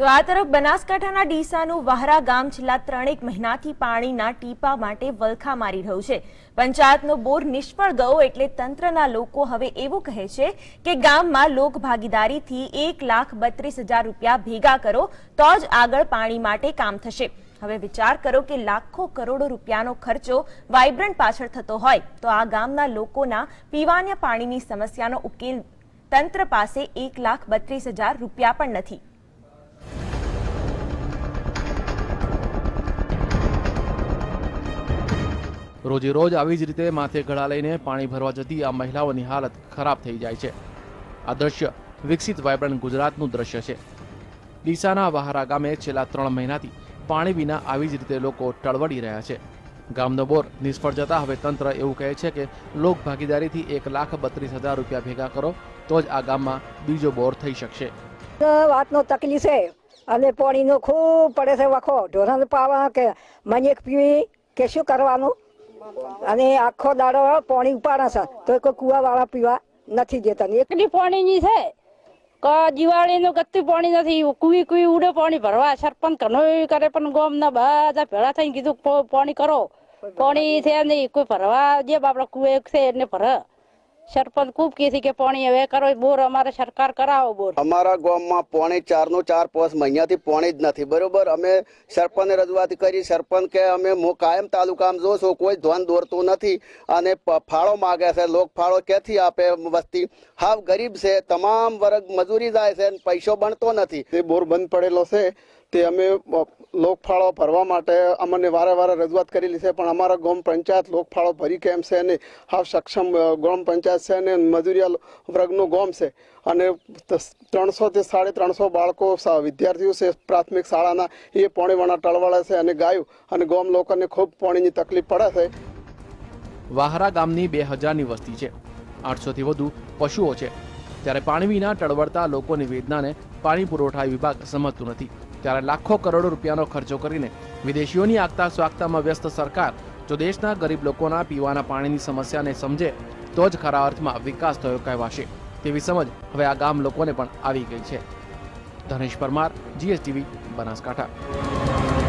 તો આ તરફ બનાસકાંઠાના ડીસાનું વાહરા ગામ છેલ્લા ત્રણેક મહિનાથી પાણીના ટીપા માટે વલખા મારી રહ્યું છે. પંચાયતનો બોર નિષ્ફળ ગયો એટલે તંત્રના લોકો હવે એવું કહે છે કે ગામમાં લોક ભાગીદારીથી એક લાખ બત્રીસ હજાર રૂપિયા ભેગા કરો તો જ આગળ પાણી માટે કામ થશે. હવે વિચાર કરો કે લાખો કરોડો રૂપિયાનો ખર્ચો વાઇબ્રન્ટ પાછળ થતો હોય તો આ ગામના લોકોના પીવાના પાણીની સમસ્યાનો ઉકેલ તંત્ર પાસે એક લાખ બત્રીસ હજાર રૂપિયા પણ નથી. રોજે રોજ આવી જ રીતે માથે ઘડા લઈને પાણી ભરવા જતી આ મહિલાઓની હાલત ખરાબ થઈ જાય છે. આ દ્રશ્ય વિકસિત વાયબ્રન્ટ ગુજરાતનું દ્રશ્ય છે. ડીસાના વહારા ગામે છેલ્લા ત્રણ મહિનાથી પાણી વિના આવી જ રીતે લોકો ટળવડી રહ્યા છે. ગામનો બોર નિષ્ફળ જતા હવે તંત્ર એવું કહે છે કે લોક ભાગીદારીથી એક લાખ બત્રીસ હજાર રૂપિયા ભેગા કરો, તો જ આ ગામમાં બીજો બોર થઈ શકશે. વાતનો તકલીફ છે. અને પાણીનો ખૂબ પડે છે. વખો ઢોરણ પાવા કે મને પીવી કે શું કરવાનું? અને આખો દાડો પાણી ઉપાડા છે. તો કોઈ કુવાવાળા પીવા નથી દેતા. ને એક એટલી પાણીની છે? કે દિવાળીનું ગતું પાણી નથી. કુવી કુવી ઉડે પાણી ભરવા. સરપંચ ઘણો કરે પણ ગામના બધા ભેળા થઈને કીધું પાણી કરો. પાણી છે નહીં. કોઈ ભરવા જે બાપડા કુવે છે એને ભરે. સરપંચ ખૂબ કહે છે કે પાણી હવે કરો બોર અમારે સરકાર કરાવો બોર. અમારા ગામમાં પોણી ચારનું ચાર પાંચ મહિનાથી પાણી જ નથી બરોબર? અમે સરપંચને રજૂઆત કરી સરપંચ કે અમે હું કાયમ તાલુકામાં જોઉં છું કોઈ ધન દોરતું નથી અને ફાળો માગે છે લોક ફાળો ક્યાંથી આપે વસ્તી? હાવ ગરીબ છે તમામ વર્ગ મજૂરી જાય છે અને પૈસો બનતો નથી. તે બોર બંધ પડેલો છે તે અમે લોકફાળો ભરવા માટે અમને વારે વારે રજૂઆત કરેલી છે, પણ અમારા ગામ પંચાયત લોકફાળો ભરી કેમ છે અને હાવ સક્ષમ ગામ પંચાયત છે અને મજૂરિયા વર્ગનું ગામ છે. અને ત્રણસો થી સાડી ત્રણસો બાળકો વિદ્યાર્થીઓ છે પ્રાથમિક શાળાના, એ પોણીવાણા ટળવાળા છે અને ગાયું. અને ગામ લોકોને ખૂબ પાણીની તકલીફ પડે છે. વાહરા ગામની બે હજારની વસ્તી છે. આઠસોથી વધુ પશુઓ છે. ત્યારે પાણી વિના ટળવળતા લોકોની વેદનાને પાણી પુરવઠા વિભાગ સમજતું નથી. ત્યારે લાખો કરોડો રૂપિયાનો ખર્ચો કરીને વિદેશીઓની આગતા સ્વાગતામાં વ્યસ્ત સરકાર જો દેશના ગરીબ લોકોના પીવાના પાણીની સમસ્યાને સમજે, તો જ ખરા અર્થમાં વિકાસ થયો કહેવાશે. તેવી સમજ હવે આ ગામ લોકોને પણ આવી ગઈ છે. ધનેશ પરમાર જીએસટીવી બનાસકાંઠા.